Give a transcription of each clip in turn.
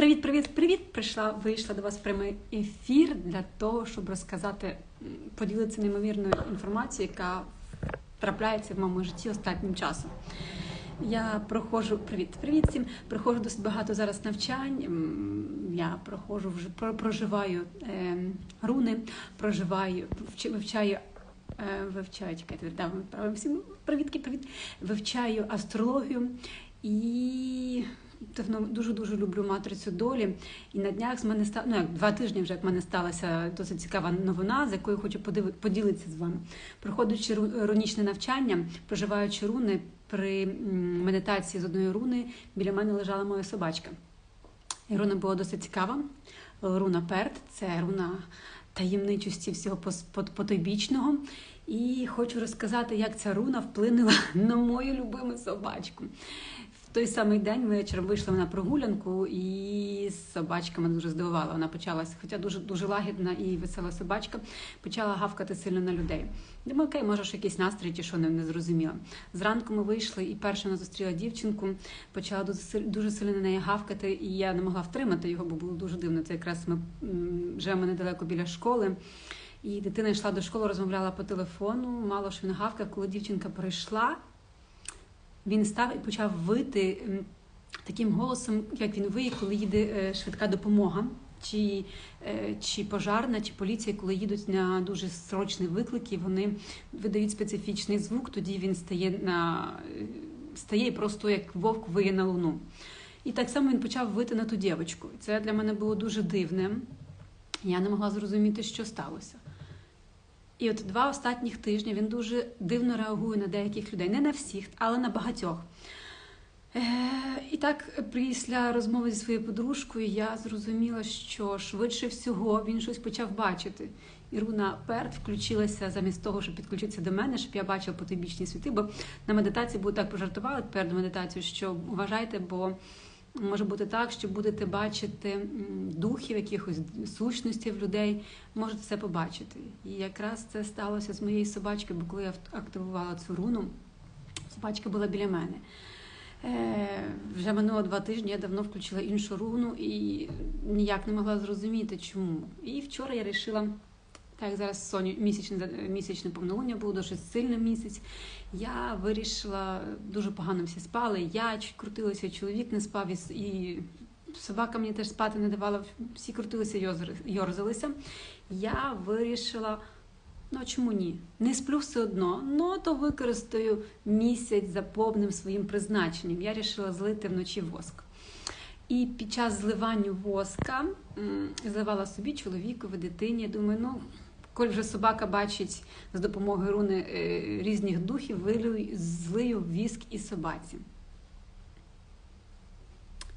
Привіт, привіт, привіт! Прийшла, вийшла до вас прямий ефір для того, щоб розказати, поділитися неймовірною інформацією, яка трапляється в моєму житті останнім часом. Я проходжу привіт, привіт всім. Проходжу досить багато зараз навчань. Я проходжу вже про- проживаю е, руни, проживаю, вч- вивчаю. е, Вивчаю, чекайте, да, відправимо всім привітки, привіт. Вивчаю астрологію і давно дуже дуже люблю матрицю долі. І на днях з мене ста... ну як два тижні вже як мене сталася досить цікава новина, з якою хочу подиви... поділитися з вами. Проходячи ру- рунічне навчання, проживаючи руни при медитації з одної руни, біля мене лежала моя собачка. І руна була досить цікава. Руна Перт це руна таємничості всього потойбічного. І хочу розказати, як ця руна вплинула на мою любиму собачку. Той самий день вечором вийшла на прогулянку, і собачка мене дуже здивувала. Вона почалася, хоча дуже дуже лагідна і весела собачка, почала гавкати сильно на людей. Думаю, окей, може, ж якийсь настрій чи що не, не зрозуміла. Зранку ми вийшли, і перша вона зустріла дівчинку, почала дуже, дуже сильно на неї гавкати, і я не могла втримати його, бо було дуже дивно. Це якраз ми живемо недалеко біля школи. І дитина йшла до школи, розмовляла по телефону. Мало що він гавкав, коли дівчинка прийшла, він став і почав вити таким голосом, як він виє, коли їде е, швидка допомога, чи, е, чи пожарна, чи поліція, коли їдуть на дуже срочний виклик, і вони видають специфічний звук, тоді він стає на е, стає просто як вовк виє на луну. І так само він почав вити на ту дівчинку. Це для мене було дуже дивним. Я не могла зрозуміти, що сталося. І от два останніх тижні він дуже дивно реагує на деяких людей. Не на всіх, але на багатьох. Е, і так, після розмови зі своєю подружкою, я зрозуміла, що швидше всього він щось почав бачити. І руна Перт включилася замість того, щоб підключитися до мене, щоб я бачила потойбічні світи. Бо на медитації були так пожартували перед медитацією, що вважайте, бо може бути так, що будете бачити духів, якихось сущностей в людей, можете це побачити. І якраз це сталося з моєю собачкою, бо коли я активувала цю руну, собачка була біля мене. Е, вже минуло два тижні, я давно включила іншу руну і ніяк не могла зрозуміти, чому. І вчора я вирішила, так зараз Соню місячне, місячне повнолуння було дуже сильний місяць. Я вирішила, дуже погано всі спали. Я крутилася, чоловік не спав, і, собака мені теж спати не давала. Всі крутилися, йорзалися. Я вирішила. Ну чому ні? Не сплю все одно, ну то використаю місяць за повним своїм призначенням. Я вирішила злити вночі воск. І під час зливання воска зливала собі чоловікові, дитині. Думаю, ну, коли вже собака бачить з допомогою руни е, різних духів, вилю, злию віск і собаці.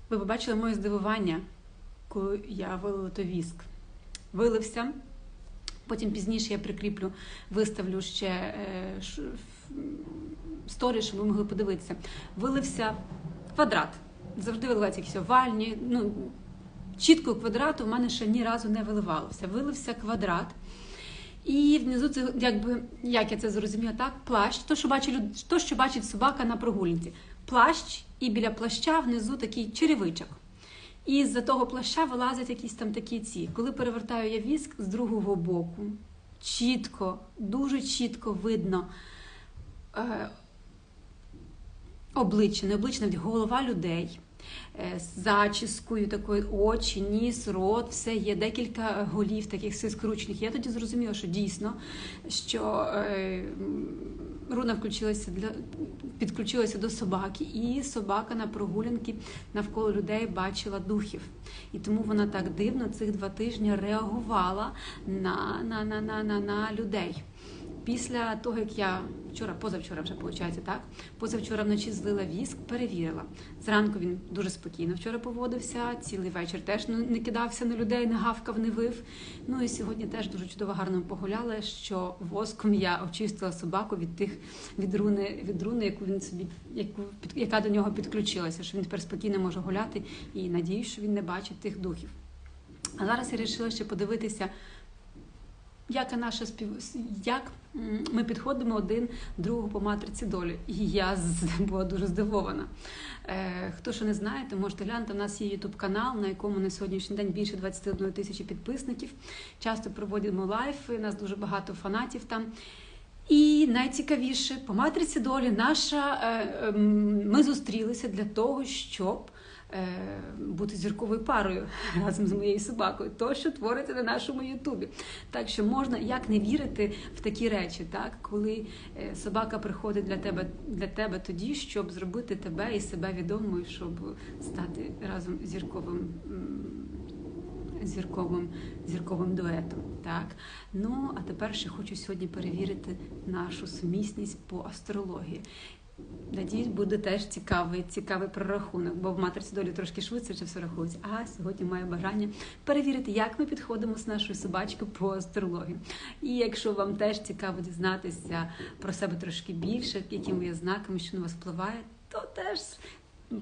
Ви побачили моє здивування, коли я вилила той віск. Вилився. Потім пізніше я прикріплю, виставлю ще е, сторі, щоб ви могли подивитися. Вилився квадрат. Завжди виливаються якісь овальні. Ну, чітко квадрату в мене ще ні разу не виливалося. Вилився квадрат. І внизу це якби як я це зрозуміла, так плащ, то що бачить то, що бачить собака на прогулянці. Плащ, і біля плаща внизу такий черевичок. І з-за того плаща вилазять якісь там такі ці. Коли перевертаю я віск з другого боку, чітко, дуже чітко видно е, обличчя, не обличчя, навіть голова людей. Е, З зачіскою, такою очі, ніс, рот, все є декілька голів, таких скручених. Я тоді зрозуміла, що дійсно, що е, руна включилася для підключилася до собаки, і собака на прогулянки навколо людей бачила духів. І тому вона так дивно цих два тижні реагувала на, на, на, на, на, на людей. Після того, як я вчора, позавчора вже виходить, так? Позавчора вночі злила віск, перевірила. Зранку він дуже спокійно вчора поводився, цілий вечір теж не кидався на людей, не гавкав, не вив. Ну і сьогодні теж дуже чудово гарно погуляли, що воском я очистила собаку від тих від руни, від руни, яку він собі, яку яка до нього підключилася, що він тепер спокійно може гуляти і надіюсь, що він не бачить тих духів. А зараз я вирішила ще подивитися яка наша спів... як ми підходимо один другого по матриці долі. І я була дуже здивована. Е, Хто ще не знає, то можете глянути. У нас є Ютуб канал, на якому на сьогоднішній день більше 21 тисячі підписників. Часто проводимо лайфи, нас дуже багато фанатів там. І найцікавіше по матриці долі наша е, ем, ми зустрілися для того, щоб бути зірковою парою разом з моєю собакою. То, що твориться на нашому Ютубі. Так що можна як не вірити в такі речі, так коли е, собака приходить для тебе для тебе тоді, щоб зробити тебе і себе відомою, щоб стати разом зірковим. Зірковим зірковим дуетом, так ну а тепер ще хочу сьогодні перевірити нашу сумісність по астрології. Надіюсь, буде теж цікавий, цікавий прорахунок, бо в матриці долі трошки швидше все рахується. А сьогодні маю бажання перевірити, як ми підходимо з нашою собачкою по астрології. І якщо вам теж цікаво дізнатися про себе трошки більше, якими є знаками, що на вас впливає, то теж.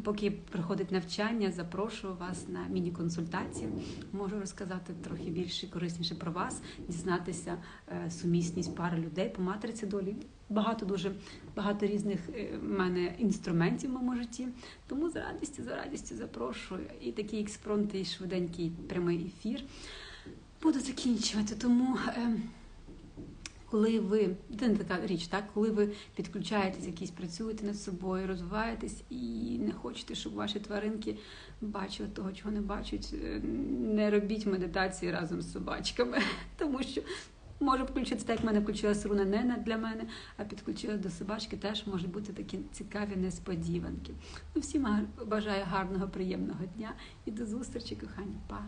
Поки проходить навчання, запрошую вас на міні-консультацію. Можу розказати трохи більше корисніше про вас, дізнатися е, сумісність пари людей по матриці долі. Багато дуже багато різних е, в мене інструментів в моєму житті. Тому з радістю, з радістю запрошую. І такий експронт, і швиденький прямий ефір. Буду закінчувати. Тому. Е, коли ви це не така річ, так коли ви підключаєтесь, якісь працюєте над собою, розвиваєтесь і не хочете, щоб ваші тваринки бачили того, чого не бачать, е, не робіть медитації разом з собачками, тому що. Може включитися, так як мене включилася руна нена для мене, а підключила до собачки, теж можуть бути такі цікаві несподіванки. Ну, всім бажаю гарного, приємного дня і до зустрічі, кохані. Па!